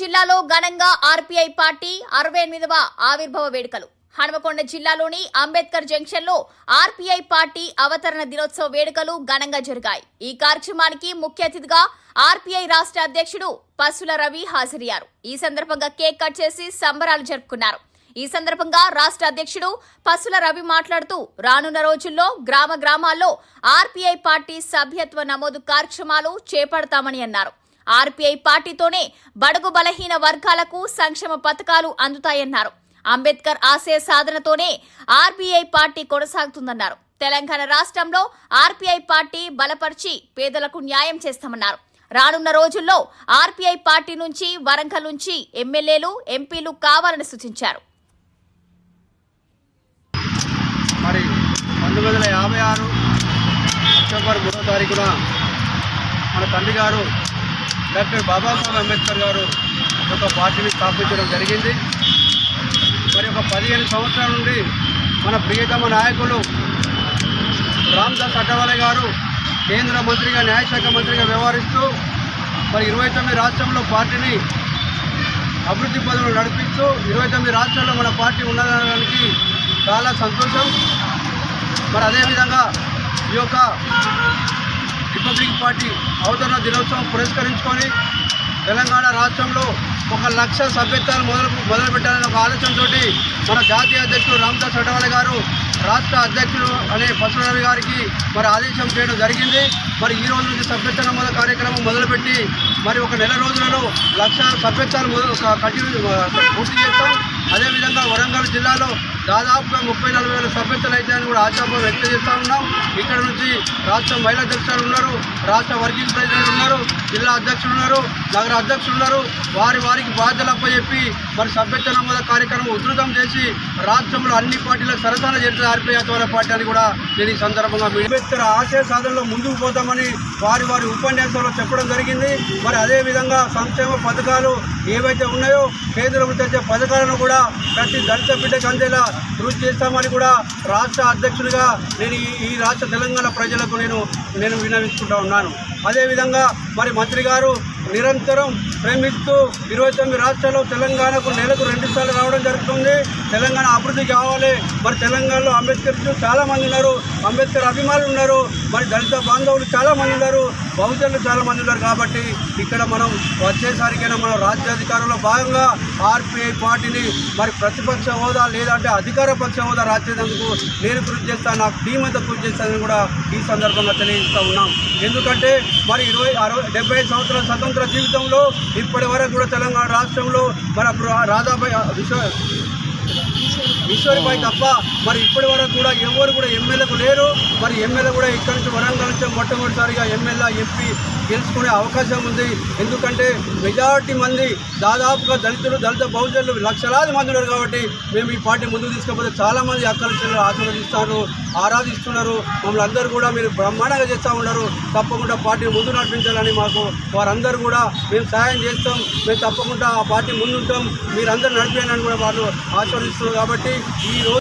జిల్లాలో ఘనంగా RPI party అరవై ఎనిమిదవ ఆవిర్భావ వేడుకలు. హనుమకొండ జిల్లాలోని అంబేద్కర్ జంక్షన్లో ఆర్పీఐ పార్టీ అవతరణ దినోత్సవ వేడుకలు ఘనంగా జరిగాయి. ఈ కార్యక్రమానికి ముఖ్య అతిథిగా ఆర్పీఐ రాష్ట్ర అధ్యక్షుడు పసుల రవి హాజరయ్యారు. ఈ సందర్భంగా కేక్ కట్ చేసి సంబరాలు జరుపుకున్నారు. ఈ సందర్భంగా రాష్ట్ర అధ్యక్షుడు పసుల రవి మాట్లాడుతూ రానున్న రోజుల్లో గ్రామ గ్రామాల్లో ఆర్పీఐ పార్టీ సభ్యత్వ నమోదు కార్యక్రమాలు చేపడతామని అన్నారు. ఆర్పీఐ పార్టీతోనే బడుగు బలహీన వర్గాలకు సంక్షేమ పథకాలు అందుతాయన్నారు. అంబేద్కర్ ఆశయ సాధనతోనే ఆర్బీఐ పార్టీ కొనసాగుతుందన్నారు. తెలంగాణ రాష్ట్రంలో ఆర్పీఐ పార్టీ బలపరిచి పేదలకు న్యాయం చేస్తామన్నారు. రానున్న రోజుల్లో ఆర్పీఐ పార్టీ నుంచి వరంగల్ నుంచి ఎమ్మెల్యేలు ఎంపీలు కావాలని సూచించారు. మరి పంతొమ్మిది వందల యాభై ఆరు అక్టోబర్ మూడో తారీఖున మన తండ్రి గారు డాక్టర్ బాబాసాహెబ్ అంబేద్కర్ గారు ఒక పార్టీని స్థాపించడం జరిగింది. మరి ఒక పదిహేను సంవత్సరాల నుండి మన ప్రియతమ నాయకులు రామ్దాస్ అటవాలే గారు కేంద్ర మంత్రిగా న్యాయశాఖ మంత్రిగా వ్యవహరిస్తూ మరి ఇరవై తొమ్మిది రాష్ట్రంలో పార్టీని అభివృద్ధి పనులు నడిపిస్తూ ఇరవై తొమ్మిది రాష్ట్రాల్లో మన పార్టీ ఉండడానికి చాలా సంతోషం. మరి అదేవిధంగా ఈ యొక్క రిపబ్లిక్ పార్టీ అవతరణ దినోత్సవం పురస్కరించుకొని తెలంగాణ రాష్ట్రంలో ఒక లక్ష సభ్యత్వాలు మొదలు మొదలుపెట్టాలని ఒక ఆలోచనతో మన జాతీయ అధ్యక్షుడు రామదాస్ అటవాలే గారు రాష్ట్ర అధ్యక్షుడు అనే పసురవి గారికి మరి ఆదేశం చేయడం జరిగింది. మరి ఈ రోజు నుంచి సభ్యత్వ నమోదు కార్యక్రమం మొదలుపెట్టి మరి ఒక నెల రోజులలో లక్ష సభ్యత్వాలు మొదలు కంటిన్యూ పూర్తి చేస్తాం. అదేవిధంగా వరంగల్ జిల్లాలో దాదాపుగా ముప్పై నలభై వేల సభ్యతలు అయితే అని కూడా ఆశాభావం వ్యక్తం చేస్తూ ఉన్నాం. ఇక్కడ నుంచి రాష్ట్ర మహిళా అధ్యక్షులు ఉన్నారు రాష్ట్ర వర్కింగ్ ప్రెసిడెంట్ ఉన్నారు జిల్లా అధ్యక్షులు ఉన్నారు నగర అధ్యక్షులు ఉన్నారు. వారి వారికి బాధ్యతలు అప్పచెప్పి మరి సభ్యత్వ నమోద కార్యక్రమం ఉధృతం చేసి రాష్ట్రంలో అన్ని పార్టీలకు సరసన చేస్తుంది ఆర్పీఐ పార్టీ అని కూడా నేను ఈ సందర్భంగా అంబేద్కర్ ఆశయ సాధనలో ముందుకు పోతామని వారి వారి ఉపన్యాసంలో చెప్పడం జరిగింది. మరి అదేవిధంగా సంక్షేమ పథకాలు ఏవైతే ఉన్నాయో కేంద్రం తెచ్చే పథకాలను కూడా ప్రతి దళిత బిడ్డకు అందేలా కృషి చేస్తామని కూడా రాష్ట్ర అధ్యక్షుడిగా నేను ఈ- ఈ రాష్ట్ర తెలంగాణ ప్రజలకు నేను నేను విన్నవించుకుంటా ఉన్నాను. అదేవిధంగా మరి మంత్రి గారు నిరంతరం ప్రేమిస్తూ ఇరవై తొమ్మిది రాష్ట్రాల్లో తెలంగాణకు నెలకు రెండు సార్లు రావడం జరుగుతుంది. తెలంగాణ అభివృద్ధి కావాలి. మరి తెలంగాణలో అంబేద్కర్ చాలా మంది ఉన్నారు. అంబేద్కర్ అభిమానులు ఉన్నారు. మరి దళిత బాంధవులు చాలా మంది ఉన్నారు. బహుజనులు చాలా మంది ఉన్నారు కాబట్టి ఇక్కడ మనం వచ్చేసరికైనా మనం రాజ్యాధికారంలో భాగంగా ఆర్పిఐ పార్టీని మరి ప్రతిపక్ష హోదా లేదంటే అధికార పక్ష హోదా రాసేందుకు నేను కృషి చేస్తాను నాకు టీం అంతా కృషి చేస్తానని కూడా ఈ సందర్భంగా తెలియజేస్తూ ఉన్నాం. ఎందుకంటే మరి ఇరవై అరవై డెబ్బై సంవత్సరాల శాతం స్వతంత్ర జీవితంలో ఇప్పటి వరకు కూడా తెలంగాణ రాష్ట్రంలో మన రాధాబాయి విశ్వ ఈశ్వరిపై తప్ప మరి ఇప్పటి వరకు కూడా ఎవరు కూడా ఎమ్మెల్యేకు లేరు. మరి ఎమ్మెల్యే కూడా ఇక్కడి నుంచి వరంగల్ నుంచి మొట్టమొదటిసారిగా ఎమ్మెల్యే ఎంపీ గెలుచుకునే అవకాశం ఉంది. ఎందుకంటే మెజారిటీ మంది దాదాపుగా దళితులు దళిత బహుజనులు లక్షలాది మంది ఉన్నారు కాబట్టి మేము ఈ పార్టీ ముందుకు తీసుకపోతే చాలామంది మంది చెల్లెలు ఆశీర్వదిస్తారు ఆరాధిస్తున్నారు. మమ్మల్ని అందరూ కూడా మీరు బ్రహ్మాండంగా చేస్తూ ఉన్నారు. తప్పకుండా పార్టీని ముందు నడిపించాలని మాకు వారందరూ కూడా మేము సాయం చేస్తాం. మేము తప్పకుండా ఆ పార్టీ ముందుంటాం. మీరందరూ నడిపేయాలని కూడా వాళ్ళు ఆశీర్వదిస్తున్నారు కాబట్టి ఈ రోజు